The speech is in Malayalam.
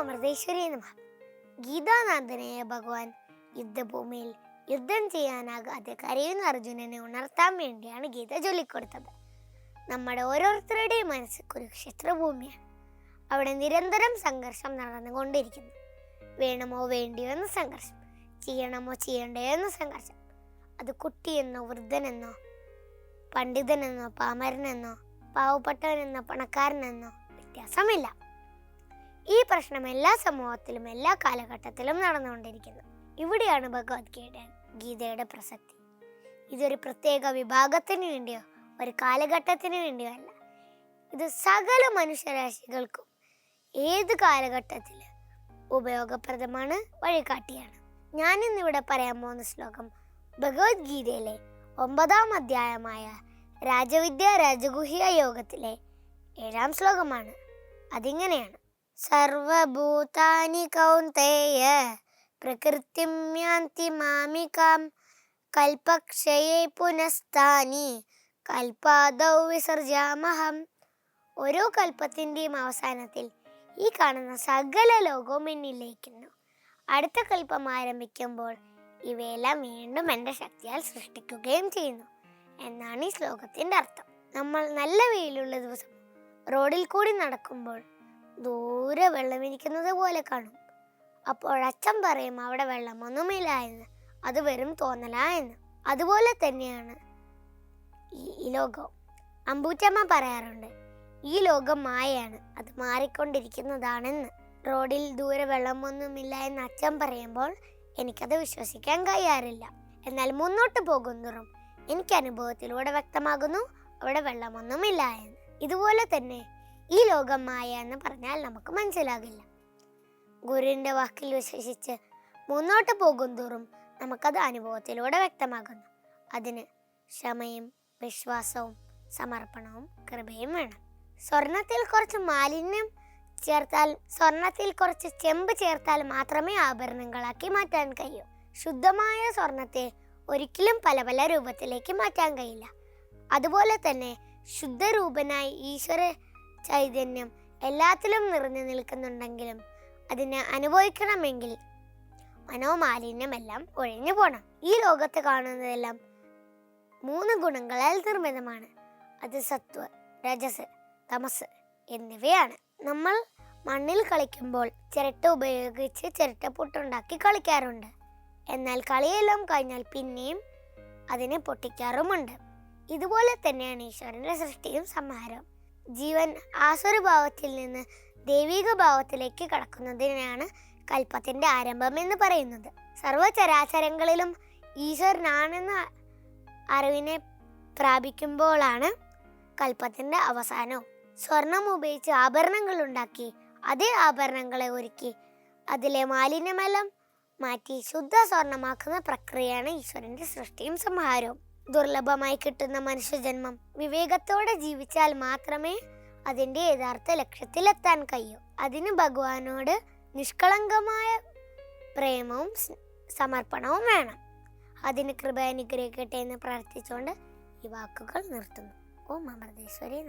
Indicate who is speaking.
Speaker 1: അമൃതേശ്വരി നമ ഗീതാനാഥനായ ഭഗവാൻ യുദ്ധഭൂമിയിൽ യുദ്ധം ചെയ്യാനാകാതെ കരയുന്ന അർജുനനെ ഉണർത്താൻ വേണ്ടിയാണ് ഗീത ചൊല്ലിക്കൊടുത്തത്. നമ്മുടെ ഓരോരുത്തരുടെയും മനസ്സ് കുരുക്ഷേത്ര ഭൂമിയാണ് അവിടെ നിരന്തരം സംഘർഷം നടന്നുകൊണ്ടിരിക്കുന്നു. വേണമോ വേണ്ടിയോ എന്ന സംഘർഷം ചെയ്യണമോ ചെയ്യണ്ടയോ എന്ന സംഘർഷം. അത് കുട്ടിയെന്നോ വൃദ്ധനെന്നോ പണ്ഡിതനെന്നോ പാമരനെന്നോ പാവപ്പെട്ടവനെന്നോ പണക്കാരനെന്നോ വ്യത്യാസമില്ല. ഈ പ്രശ്നം എല്ലാ സമൂഹത്തിലും എല്ലാ കാലഘട്ടത്തിലും നടന്നുകൊണ്ടിരിക്കുന്നു. ഇവിടെയാണ് ഭഗവത്ഗീത ഗീതയുടെ പ്രസക്തി. ഇതൊരു പ്രത്യേക വിഭാഗത്തിന് വേണ്ടിയോ ഒരു കാലഘട്ടത്തിന് വേണ്ടിയോ അല്ല. ഇത് സകല മനുഷ്യരാശികൾക്കും ഏത് കാലഘട്ടത്തിൽ ഉപയോഗപ്രദമാണ് വഴികാട്ടിയാണ്. ഞാൻ ഇന്നിവിടെ പറയാൻ പോകുന്ന ശ്ലോകം ഭഗവത്ഗീതയിലെ ഒമ്പതാം അധ്യായമായ രാജവിദ്യ രാജഗുഹ്യ യോഗത്തിലെ ഏഴാം ശ്ലോകമാണ്. അതിങ്ങനെയാണ്. സർവഭൂതാനി കൗന്തേയ പ്രകൃതിം യാന്തി മാമികാം കൽപക്ഷയേ പുനസ്താനി കൽപാദൗ വിസർജാമഹം ഓരോ കൽപ്പത്തിന്റെയും അവസാനത്തിൽ ഈ കാണുന്ന സകല ലോകവും എന്നിലേക്കുന്നു അടുത്ത കൽപ്പം ആരംഭിക്കുമ്പോൾ ഇവയെല്ലാം വീണ്ടും എന്റെ ശക്തിയാൽ സൃഷ്ടിക്കുകയും ചെയ്യുന്നു. എന്നാണ് ഈ ശ്ലോകത്തിന്റെ അർത്ഥം. നമ്മൾ നല്ല വെയിലുള്ള ദിവസം റോഡിൽ കൂടി നടക്കുമ്പോൾ ദൂരെ വെള്ളമിരിക്കുന്നത് പോലെ കാണും. അപ്പോൾ അച്ഛൻ പറയും അവിടെ വെള്ളമൊന്നുമില്ല എന്ന്. അത് വെറും തോന്നലാ എന്ന്. അതുപോലെ തന്നെയാണ് ഈ ലോകം. അമ്പൂറ്റമ്മ പറയാറുണ്ട് ഈ ലോകം മായയാണ്. അത് മാറിക്കൊണ്ടിരിക്കുന്നതാണെന്ന്. റോഡിൽ ദൂരെ വെള്ളമൊന്നുമില്ല എന്ന് അച്ഛൻ പറയുമ്പോൾ എനിക്കത് വിശ്വസിക്കാൻ കഴിയാറില്ല. എന്നാൽ മുന്നോട്ട് പോകുന്നതും എനിക്ക് അനുഭവത്തിലൂടെ വ്യക്തമാകുന്നു അവിടെ വെള്ളമൊന്നുമില്ല എന്ന്. ഇതുപോലെ തന്നെ ഈ ലോകം മായ എന്ന് പറഞ്ഞാൽ നമുക്ക് മനസ്സിലാകില്ല. ഗുരുവിന്റെ വാക്കിൽ വിശ്വസിച്ച് മുന്നോട്ട് പോകും തോറും നമുക്കത് അനുഭവത്തിലൂടെ വ്യക്തമാകുന്നു. അതിന് ക്ഷമയും വിശ്വാസവും സമർപ്പണവും കൃപയും വേണം. സ്വർണത്തിൽ കുറച്ച് മാലിന്യം ചേർത്താൽ സ്വർണത്തിൽ കുറച്ച് ചെമ്പ് ചേർത്താൽ മാത്രമേ ആഭരണങ്ങളാക്കി മാറ്റാൻ കഴിയൂ. ശുദ്ധമായ സ്വർണത്തെ ഒരിക്കലും പല പല രൂപത്തിലേക്ക് മാറ്റാൻ കഴിയില്ല. അതുപോലെ തന്നെ ശുദ്ധരൂപനായി ഈശ്വര ചൈതന്യം എല്ലാത്തിലും നിറഞ്ഞു നിൽക്കുന്നുണ്ടെങ്കിലും അതിനെ അനുഭവിക്കണമെങ്കിൽ മനോമാലിന്യമെല്ലാം ഒഴിഞ്ഞു പോകണം ഈ ലോകത്ത് കാണുന്നതെല്ലാം മൂന്ന് ഗുണങ്ങളാൽ നിർമ്മിതമാണ്. അത് സത്വ രജസ് തമസ് എന്നിവയാണ്. നമ്മൾ മണ്ണിൽ കളിക്കുമ്പോൾ ചിരട്ട ഉപയോഗിച്ച് ചിരട്ട പൊട്ടുണ്ടാക്കി കളിക്കാറുണ്ട്. എന്നാൽ കളിയെല്ലാം കഴിഞ്ഞാൽ പിന്നെയും അതിനെ പൊട്ടിക്കാറുമുണ്ട്. ഇതുപോലെ തന്നെയാണ് ഈശ്വരന്റെ സൃഷ്ടിയും സംഹാരവും. ജീവൻ ആസുരഭാവത്തിൽ നിന്ന് ദൈവിക ഭാവത്തിലേക്ക് കടക്കുന്നതിനാണ് കൽപ്പത്തിന്റെ ആരംഭം എന്ന് പറയുന്നത്. സർവചരാചരങ്ങളിലും ഈശ്വരനാണെന്ന അറിവിനെ പ്രാപിക്കുമ്പോഴാണ് കൽപ്പത്തിന്റെ അവസാനവും സ്വർണം ഉപയോഗിച്ച് ആഭരണങ്ങൾ ഉണ്ടാക്കി അതേ ആഭരണങ്ങളെ ഒരുക്കി അതിലെ മാലിന്യമെല്ലാം മാറ്റി ശുദ്ധ സ്വർണമാക്കുന്ന പ്രക്രിയയാണ് ഈശ്വരന്റെ സൃഷ്ടിയും സംഹാരവും. ദുർലഭമായി കിട്ടുന്ന മനുഷ്യജന്മം വിവേകത്തോടെ ജീവിച്ചാൽ മാത്രമേ അതിന്റെ യഥാർത്ഥ ലക്ഷ്യത്തിലെത്താൻ കഴിയൂ. അതിന് ഭഗവാനോട് നിഷ്കളങ്കമായ പ്രേമവും സമർപ്പണവും വേണം. അതിന് കൃപ അനുഗ്രഹിക്കട്ടെ എന്ന് പ്രാർത്ഥിച്ചുകൊണ്ട് ഈ വാക്കുകൾ നിർത്തുന്നു. ഓം അമൃതേശ്വരി.